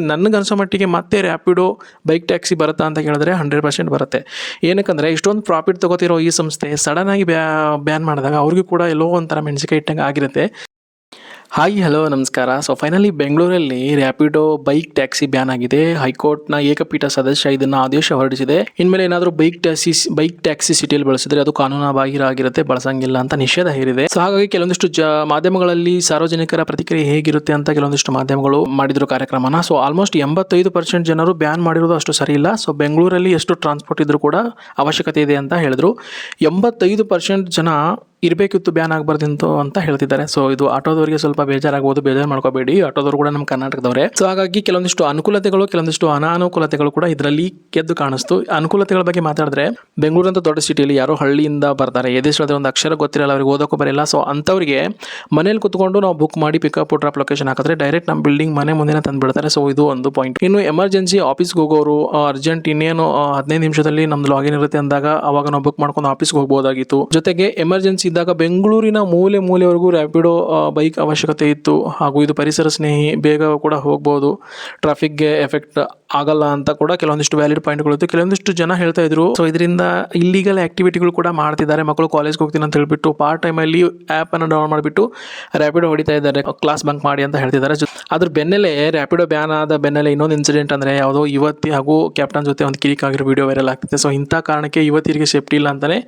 ನನಗನ್ಸೋ ಮಟ್ಟಿಗೆ ಮತ್ತೆ Rapido bike taxi ಬರುತ್ತಾ ಅಂತ ಕೇಳಿದ್ರೆ ಹಂಡ್ರೆಡ್ ಪರ್ಸೆಂಟ್ ಬರುತ್ತೆ. ಏನಕ್ಕಂದರೆ ಇಷ್ಟೊಂದು ಪ್ರಾಫಿಟ್ ತಗೋತಿರೋ ಈ ಸಂಸ್ಥೆ ಸಡನ್ನಾಗಿ ಬ್ಯಾ ಬ್ಯಾನ್ ಮಾಡಿದಾಗ ಅವ್ರಿಗೂ ಕೂಡ ಎಲ್ಲೋ ಒಂಥರ ಮೆಣಸಿಕಾಯಿ ಇಟ್ಟಂಗೆ ಆಗಿರುತ್ತೆ. ಹಾಯ್ ಹಲೋ ನಮಸ್ಕಾರ. ಸೊ ಫೈನಲಿ ಬೆಂಗಳೂರಲ್ಲಿ ರ್ಯಾಪಿಡೋ ಬೈಕ್ ಟ್ಯಾಕ್ಸಿ ಬ್ಯಾನ್ ಆಗಿದೆ. ಹೈಕೋರ್ಟ್ನ ಏಕಪೀಠ ಸದಸ್ಯ ಇದನ್ನ ಆದೇಶ ಹೊರಡಿಸಿದೆ. ಇನ್ಮೇಲೆ ಏನಾದರೂ ಬೈಕ್ ಟ್ಯಾಕ್ಸಿ ಬೈಕ್ ಟ್ಯಾಕ್ಸಿ ಸಿಟಿಯಲ್ಲಿ ಬಳಸಿದ್ರೆ ಅದು ಕಾನೂನು ಬಾಹಿರ ಆಗಿರುತ್ತೆ ಬಳಸಂಗಿಲ್ಲ ಅಂತ ನಿಷೇಧ ಹೇರಿದೆ. ಸೊ ಹಾಗಾಗಿ ಕೆಲವೊಂದಿಷ್ಟು ಮಾಧ್ಯಮಗಳಲ್ಲಿ ಸಾರ್ವಜನಿಕರ ಪ್ರತಿಕ್ರಿಯೆ ಹೇಗಿರುತ್ತೆ ಅಂತ ಕೆಲವೊಂದಿಷ್ಟು ಮಾಧ್ಯಮಗಳು ಮಾಡಿದ್ರು ಕಾರ್ಯಕ್ರಮನ. ಸೊ ಆಲ್ಮೋಸ್ಟ್ ಎಂಬತ್ತೈದು ಪರ್ಸೆಂಟ್ ಜನರು ಬ್ಯಾನ್ ಮಾಡಿರೋದು ಅಷ್ಟು ಸರಿ ಇಲ್ಲ ಸೊ ಬೆಂಗಳೂರಲ್ಲಿ ಎಷ್ಟು ಟ್ರಾನ್ಸ್ಪೋರ್ಟ್ ಇದ್ರೂ ಕೂಡ ಅವಶ್ಯಕತೆ ಇದೆ ಅಂತ ಹೇಳಿದ್ರು. ಎಂಬತ್ತೈದು ಪರ್ಸೆಂಟ್ ಜನ ಇರಬೇಕಿತ್ತು ಬ್ಯಾನ್ ಆಗಬಾರ್ದಿತ್ತು ಅಂತ ಹೇಳ್ತಿದ್ದಾರೆ. ಸೊ ಇದು ಆಟೋದವರಿಗೆ ಸ್ವಲ್ಪ ಬೇಜಾರಾಗ್ಬೋದು, ಬೇಜಾರು ಮಾಡ್ಕೋಬೇಡಿ. ಆಟೋದವರು ಕೂಡ ನಮ್ಮ ಕರ್ನಾಟಕದವರೇ. ಸೊ ಹಾಗಾಗಿ ಕೆಲವೊಂದಿಷ್ಟು ಅನುಕೂಲತೆಗಳು, ಕೆಲವೊಂದಿಷ್ಟು ಅನಾನುಕೂಲತೆಗಳು ಕೂಡ ಇದರಲ್ಲಿ ಗೆದ್ದು ಕಾಣಿಸ್ತು. ಅನುಕೂಲತೆಗಳ ಬಗ್ಗೆ ಮಾತಾಡಿದ್ರೆ ಬೆಂಗಳೂರು ಅಂತ ದೊಡ್ಡ ಸಿಟಿಯಲ್ಲಿ ಯಾರೋ ಹಳ್ಳಿಯಿಂದ ಬರ್ತಾರೆ. ಎದೇಶದ ಒಂದು ಅಕ್ಷರ ಗೊತ್ತಿರಲ್ಲ, ಅವ್ರಿಗೆ ಓದೋಕ್ಕೂ ಬರಲ್ಲ. ಸೊ ಅಂಥವ್ರಿಗೆ ಮನೇಲಿ ಕುತ್ಕೊಂಡು ನಾವು ಬುಕ್ ಮಾಡಿ ಪಿಕಪ್ ಡ್ರಾಪ್ ಲೊಕೇಶನ್ ಹಾಕಿದ್ರೆ ಡೈರೆಕ್ಟ್ ನಮ್ಮ ಬಿಲ್ಡಿಂಗ್ ಮನೆ ಮುಂದೆ ತಂದು ಬಿಡ್ತಾರೆ. ಸೊ ಇದು ಒಂದು ಪಾಯಿಂಟ್ ಇನ್ನು ಎಮರ್ಜೆನ್ಸಿ ಆಫೀಸ್ಗೆ ಹೋಗೋರು ಅರ್ಜೆಂಟ್ ಇನ್ನೇನು ಹದಿನೈದು ನಿಮಿಷದಲ್ಲಿ ನಮ್ದು ಲಾಗಿನ್ ಇರುತ್ತೆ ಅಂದಾಗ ಅವಾಗ ನಾವು ಬುಕ್ ಮಾಡ್ಕೊಂಡು ಆಫೀಸ್ಗೆ ಹೋಗ್ಬೋದಾಗಿತ್ತು. ಜೊತೆಗೆ ಎಮರ್ಜೆನ್ಸಿ ಇದ್ದಾಗ ಬೆಂಗಳೂರಿನ ಮೂಲೆ ಮೂಲೆವರೆಗೂ ರ್ಯಾಪಿಡೋ ಬೈಕ್ ಅವಶ್ಯಕತೆ ಇತ್ತು ಹಾಗೂ ಇದು ಪರಿಸರ ಸ್ನೇಹಿ, ಬೇಗ ಕೂಡ ಹೋಗ್ಬೋದು. ಟ್ರಾಫಿಕ್ಗೆ ಎಫೆಕ್ಟ್ ಆಗಲ್ಲ ಅಂತ ಕೂಡ ಕೆಲವೊಂದಿಷ್ಟು ವ್ಯಾಲಿಡ್ ಪಾಯಿಂಟ್ಗಳು ಇತ್ತು. ಕೆಲವೊಂದಿಷ್ಟು ಜನ ಹೇಳ್ತಾ ಇದ್ರು. ಸೊ ಇದರಿಂದ ಇಲ್ಲಿಗಲ್ ಆಕ್ಟಿವಿಟಿಗಳು ಕೂಡ ಮಾಡ್ತಿದ್ದಾರೆ. ಮಕ್ಕಳು ಕಾಲೇಜ್ಗೆ ಹೋಗ್ತೀನಿ ಅಂತ ಹೇಳ್ಬಿಟ್ಟು ಪಾರ್ಟ್ ಟೈಮಲ್ಲಿ ಆ್ಯಪನ್ನು ಅನ್ನು ಡೌನ್ ಮಾಡಿಬಿಟ್ಟು ರ್ಯಾಪಿಡೋ ಹೊಡಿತಾ ಇದ್ದಾರೆ. ಕ್ಲಾಸ್ ಬಂಕ್ ಮಾಡಿ ಅಂತ ಹೇಳ್ತಿದ್ದಾರೆ. ಅದ್ರ ಬೆನ್ನಲ್ಲೇ ರ್ಯಾಪಿಡೋ ಬ್ಯಾನ್ ಆದ ಬೆನ್ನಲ್ಲೇ ಇನ್ನೊಂದು ಇನ್ಸಿಡೆಂಟ್ ಅಂದರೆ ಯಾವುದೋ ಯುವತಿ ಹಾಗೂ ಕ್ಯಾಪ್ಟನ್ ಜೊತೆ ಒಂದು ಕಿರಿಕ್ ಆಗಿರೋ ವಿಡಿಯೋ ವೈರಲ್ ಆಗ್ತಿದೆ. ಸೊ ಇಂಥ ಕಾರಣಕ್ಕೆ ಯುವತಿಯರಿಗೆ ಸೇಫ್ಟಿ ಇಲ್ಲ ಅಂತಲೇ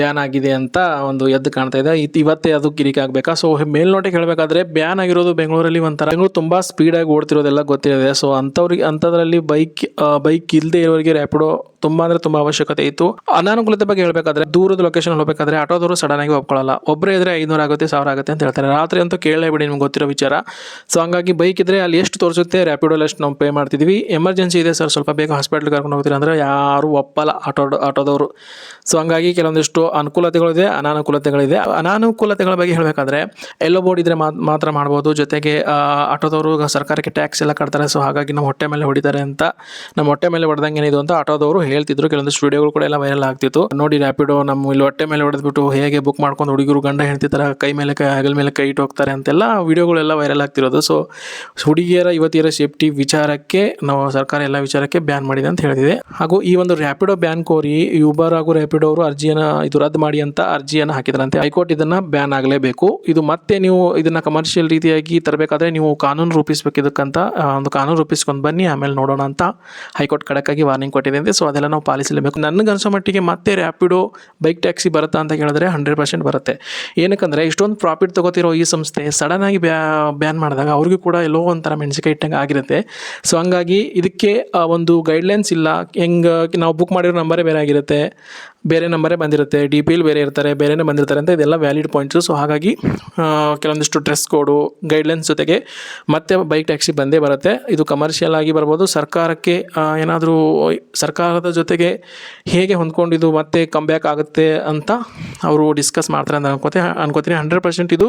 ಬ್ಯಾನ್ ಆಗಿದೆ ಅಂತ ಒಂದು ಎದ್ದು ಕಾಣ್ತಾ ಇದೆ. ಇವತ್ತೇ ಅದು ಕಿರಿಕ್ ಆಗಬೇಕಾ? ಸೊ ಮೇಲ್ನೋಟಕ್ಕೆ ಹೇಳಬೇಕಾದ್ರೆ ಬ್ಯಾನ್ ಆಗಿರೋದು ಬೆಂಗಳೂರಲ್ಲಿ ಒಂಥರ ಬೆಂಗಳೂರು ತುಂಬ ಸ್ಪೀಡಾಗಿ ಓಡ್ತಿರೋದೆಲ್ಲ ಗೊತ್ತಿದೆ ಸೊ ಅಂಥವ್ರಿಗೆ ಅಂಥದ್ರಲ್ಲಿ ಬೈಕ್ ಬೈಕ್ ಇಲ್ಲದೆ ಇರೋರಿಗೆ ರ್ಯಾಪಿಡೋ ತುಂಬಾ ಅಂದ್ರೆ ತುಂಬಾ ಅವಶ್ಯಕತೆ ಇತ್ತು. ಅನಾನುಕೂಲತೆ ಬಗ್ಗೆ ಹೇಳಬೇಕಾದ್ರೆ, ದೂರದ ಲೊಕೇಶನ್ ಹೋಗಬೇಕಾದ್ರೆ ಆಟೋದವರು ಸಡನ್ ಆಗಿ ಒಪ್ಕೊಳ್ಳಲ್ಲ ಒಬ್ಬರೇ ಇದ್ರೆ ಐನೂರು ಆಗುತ್ತೆ, ಸಾವಿರ ಆಗುತ್ತೆ ಅಂತ ಹೇಳ್ತಾರೆ. ರಾತ್ರಿ ಅಂತೂ ಕೇಳಲೇ ಬಿಡಿ ನಿಮ್ಗೆ ಗೊತ್ತಿರೋ ವಿಚಾರ. ಸೊ ಹಂಗಾಗಿ ಬೈಕ್ ಇದ್ರೆ ಅಲ್ಲಿ ಎಷ್ಟು ತೋರಿಸುತ್ತೆ ರ್ಯಾಪಿಡೋಲ್ಲಿ ಎಷ್ಟು ನಾವು ಪೇ ಮಾಡ್ತಿದ್ವಿ. ಎಮರ್ಜೆನ್ಸಿ ಇದೆ ಸರ್ ಸ್ವಲ್ಪ ಬೇಗ ಹಾಸ್ಪಿಟ್ಲ್ಗೆ ಕರ್ಕೊಂಡು ಹೋಗ್ತೀರ ಅಂದ್ರೆ ಯಾರು ಒಪ್ಪಲ್ಲ ಆಟೋ, ಆಟೋದವರು. ಸೊ ಹಂಗಾಗಿ ಕೆಲವೊಂದಿಷ್ಟು ಅನುಕೂಲತೆಗಳಿದೆ ಅನಾನುಕೂಲತೆಗಳಿದೆ. ಅನಾನುಕೂಲತೆಗಳ ಬಗ್ಗೆ ಹೇಳಬೇಕಾದ್ರೆ ಎಲ್ಲೋ ಬೋರ್ಡ್ ಇದ್ರೆ ಮಾತ್ರ ಮಾಡ್ಬೋದು. ಜೊತೆಗೆ ಆಟೋದವರು ಸರ್ಕಾರಕ್ಕೆ ಟ್ಯಾಕ್ಸ್ ಎಲ್ಲ ಕಟ್ತಾರೆ. ಸೊ ಹಾಗಾಗಿ ನಮ್ಮ ಹೊಟ್ಟೆ ಮೇಲೆ ಹೊಡಿತಾರೆ ಅಂತ, ನಮ್ಮ ಹೊಟ್ಟೆ ಮೇಲೆ ಹೊಡೆದಂಗೆ ಏನಿದು ಅಂತ ಆಟೋದವರು ಹೇಳ್ತಿದ್ರು. ಕೆಲವೊಂದಿಷ್ಟು ವಿಡಿಯೋಗಳು ಕೂಡ ಎಲ್ಲ ವೈರಲ್ ಆಗ್ತಿತ್ತು. ನೋಡಿ ರ್ಯಾಪಿಡೋ ನಮ್ಮ ಇಲ್ಲಿ ಹೊಟ್ಟೆ ಮೇಲೆ ಹೊಡೆದ್ಬಿಟ್ಟು ಹೇಗೆ ಬುಕ್ ಮಾಡ್ಕೊಂಡು ಹುಡುಗರು ಗಂಡ ಹೇಳ್ತಿದ್ದಾರೆ ಕೈ ಮೇಲೆ ಕೈ, ಹಗಲ ಮೇಲೆ ಕೈ ಇಟ್ಟು ಹೋಗ್ತಾರೆ ಅಂತೆಲ್ಲ ವಿಡಿಯೋಗಳೆಲ್ಲ ವೈರಲ್ ಆಗ್ತಿರೋದು. ಸೊ ಹುಡುಗಿಯರ, ಯುವತಿಯರ ಸೇಫ್ಟಿ ವಿಚಾರಕ್ಕೆ ನಾವು ಸರ್ಕಾರ ಎಲ್ಲ ವಿಚಾರಕ್ಕೆ ಬ್ಯಾನ್ ಮಾಡಿದೆ ಅಂತ ಹೇಳಿದೆ ಹಾಗೂ ಈ ಒಂದು ರ್ಯಾಪಿಡೋ ಬ್ಯಾನ್ ಕೋರಿ ಯೂಬರ್ ಹಾಗೂ ರ್ಯಾಪಿಡೋ ಅವರು ಅರ್ಜಿಯನ್ನು ಇದು ರದ್ದು ಮಾಡಿ ಅಂತ ಅರ್ಜಿಯನ್ನು ಹಾಕಿದ್ರಂತೆ. ಹೈಕೋರ್ಟ್ ಇದನ್ನ ಬ್ಯಾನ್ ಆಗಲೇಬೇಕು. ಇದು ಮತ್ತೆ ನೀವು ಇದನ್ನ ಕಮರ್ಷಿಯಲ್ ರೀತಿಯಾಗಿ ತರಬೇಕಾದ್ರೆ ನೀವು ಕಾನೂನು ರೂಪಿಸಬೇಕು ಇದಕ್ಕಂತ ಒಂದು ಕಾನೂನು ರೂಪಿಸ್ಕೊಂಡು ಬನ್ನಿ, ಆಮೇಲೆ ನೋಡೋಣ ಅಂತ ಹೈಕೋರ್ಟ್ ಕಡಕ್ಕಾಗಿ ವಾರ್ನಿಂಗ್ ಕೊಟ್ಟಿದೆ. ಸೊ ಅದೆಲ್ಲ ನಾವು ಪಾಲಿಸಲೇಬೇಕು ನನಗನ್ಸೋ ಮಟ್ಟಿಗೆ ಮತ್ತೆ ರ್ಯಾಪಿಡೋ ಬೈಕ್ ಟ್ಯಾಕ್ಸಿ ಬರುತ್ತಾ ಅಂತ ಹೇಳಿದ್ರೆ ಹಂಡ್ರೆಡ್ ಪರ್ಸೆಂಟ್ ಬರುತ್ತೆ. ಏನಕ್ಕಂದರೆ, ಇಷ್ಟೊಂದು ಪ್ರಾಫಿಟ್ ತಗೋತಿರೋ ಈ ಸಂಸ್ಥೆ ಸಡನ್ ಬ್ಯಾ ಬ್ಯಾನ್ ಮಾಡಿದಾಗ ಅವ್ರಿಗೂ ಕೂಡ ಎಲ್ಲೋ ಒಂಥರ ಮೆಣಸಿಕಾಯಿ ಇಟ್ಟಂಗೆ ಆಗಿರುತ್ತೆ. ಸೊ ಹಂಗಾಗಿ ಇದಕ್ಕೆ ಒಂದು ಗೈಡ್ಲೈನ್ಸ್ ಇಲ್ಲ. ಹೆಂಗೆ, ನಾವು ಬುಕ್ ಮಾಡಿರೋ ನಂಬರೇ ಬೇರೆ ಆಗಿರುತ್ತೆ. ಬೇರೆ ನಂಬರೇ ಬಂದಿರುತ್ತೆ ಡಿ ಪಿ ಎಲ್ ಬೇರೆ ಇರ್ತಾರೆ ಬೇರೆನೇ ಬಂದಿರ್ತಾರೆ ಅಂತ ಇದೆಲ್ಲ ವ್ಯಾಲಿಡ್ ಪಾಯಿಂಟ್ಸು ಸೊ ಹಾಗಾಗಿ ಕೆಲವೊಂದಿಷ್ಟು ಡ್ರೆಸ್ ಕೋಡು ಗೈಡ್ಲೈನ್ಸ್ ಜೊತೆಗೆ ಮತ್ತೆ ಬೈಕ್ ಟ್ಯಾಕ್ಸಿ ಬಂದೇ ಬರುತ್ತೆ. ಇದು ಕಮರ್ಷಿಯಲ್ ಆಗಿ ಬರ್ಬೋದು. ಸರ್ಕಾರಕ್ಕೆ ಏನಾದರೂ ಸರ್ಕಾರದ ಜೊತೆಗೆ ಹೇಗೆ ಹೊಂದ್ಕೊಂಡಿದ್ದು ಮತ್ತೆ ಕಮ್ಬ್ಯಾಕ್ ಆಗುತ್ತೆ ಅಂತ ಅವರು ಡಿಸ್ಕಸ್ ಮಾಡ್ತಾರೆ ಅಂತ ಅನ್ಕೋತೀನಿ ಅನ್ಕೋತೀನಿ. ಹಂಡ್ರೆಡ್ ಪರ್ಸೆಂಟ್ ಇದು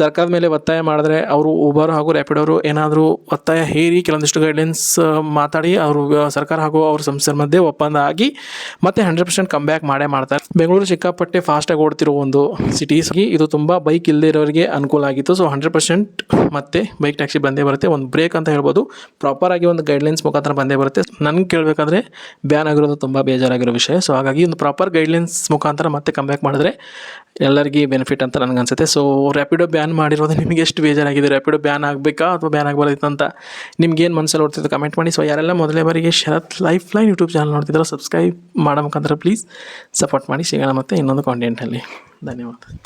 ಸರ್ಕಾರದ ಮೇಲೆ ಒತ್ತಾಯ ಮಾಡಿದ್ರೆ ಅವರು ಉಬರ್ ಹಾಗೂ ರ್ಯಾಪಿಡ್ ಅವರು ಏನಾದರೂ ಒತ್ತಾಯ ಹೇರಿ ಕೆಲವೊಂದಿಷ್ಟು ಗೈಡ್ಲೈನ್ಸ್ ಮಾತಾಡಿ ಅವರು ಸರ್ಕಾರ ಹಾಗೂ ಅವ್ರ ಸಂಸ್ಥೆ ಮಧ್ಯೆ ಒಪ್ಪಂದ ಆಗಿ ಮತ್ತೆ ಹಂಡ್ರೆಡ್ ಪರ್ಸೆಂಟ್ ಕಮ್ ಬ್ಯಾಕ್ ಮಾಡೇ ಮಾಡ್ತಾರೆ. ಬೆಂಗಳೂರು ಸಿಕ್ಕಾಪಟ್ಟೆ ಫಾಸ್ಟಾಗಿ ಓಡ್ತಿರೋ ಒಂದು ಸಿಟೀಸ್ ಇದು ತುಂಬ ಬೈಕ್ ಇಲ್ಲದಿರೋರಿಗೆ ಅನುಕೂಲ ಆಗಿತ್ತು. ಸೊ ಹಂಡ್ರೆಡ್ ಪರ್ಸೆಂಟ್ ಮತ್ತೆ ಬೈಕ್ ಟ್ಯಾಕ್ಸಿ ಬಂದೇ ಬರುತ್ತೆ. ಒಂದು ಬ್ರೇಕ್ ಅಂತ ಹೇಳ್ಬೋದು. ಪ್ರಾಪರ್ ಆಗಿ ಒಂದು ಗೈಡ್ಲೈನ್ಸ್ ಮುಖಾಂತರ ಬಂದೇ ಬರುತ್ತೆ. ನನಗೆ ಕೇಳಬೇಕಾದ್ರೆ ಬ್ಯಾನ್ ಆಗಿರೋದು ತುಂಬ ಬೇಜಾರಾಗಿರೋ ವಿಷಯ. ಸೊ ಹಾಗಾಗಿ ಒಂದು ಪ್ರಾಪರ್ ಗೈಡ್ಲೈನ್ಸ್ ಮುಖಾಂತರ ಮತ್ತೆ ಕಮ್ ಬ್ಯಾಕ್ ಮಾಡಿದ್ರೆ ಎಲ್ಲರಿಗೆ ಬೆನಿಫಿಟ್ ಅಂತ ನನಗೆ ಅನ್ಸುತ್ತೆ. ಸೊ ರ್ಯಾಪಿಡೋ ಬ್ಯಾನ್ ಮಾಡಿರೋದು ನಿಮಗೆ ಎಷ್ಟು ಬೇಜಾರಾಗಿದೆ? ರ್ಯಾಪಿಡೋ ಬ್ಯಾನ್ ಆಗಬೇಕಾ ಅಥವಾ ಬ್ಯಾನ್ ಆಗಬಾರ್ದಿತ್ತು ಅಂತ ನಿಮ್ಗೇನು ಮನಸ್ಸಲ್ಲಿ ಓಡ್ತಿದ್ದು ಕಮೆಂಟ್ ಮಾಡಿ. ಸೊ ಯಾರೆಲ್ಲ ಮೊದಲೇ ಬಾರಿಗೆ Sharath life line YouTube channel ನೋಡ್ತಿದ್ದಾರೋ subscribe ಮಾಡೋ ಮುಖಾಂತರ ಪ್ಲೀಸ್ ಸಪೋರ್ಟ್ ಮಾಡಿ ಸಿಗೋಣ ಮತ್ತೆ ಇನ್ನೊಂದು ಕಾಂಟೆಂಟಲ್ಲಿ ಧನ್ಯವಾದ.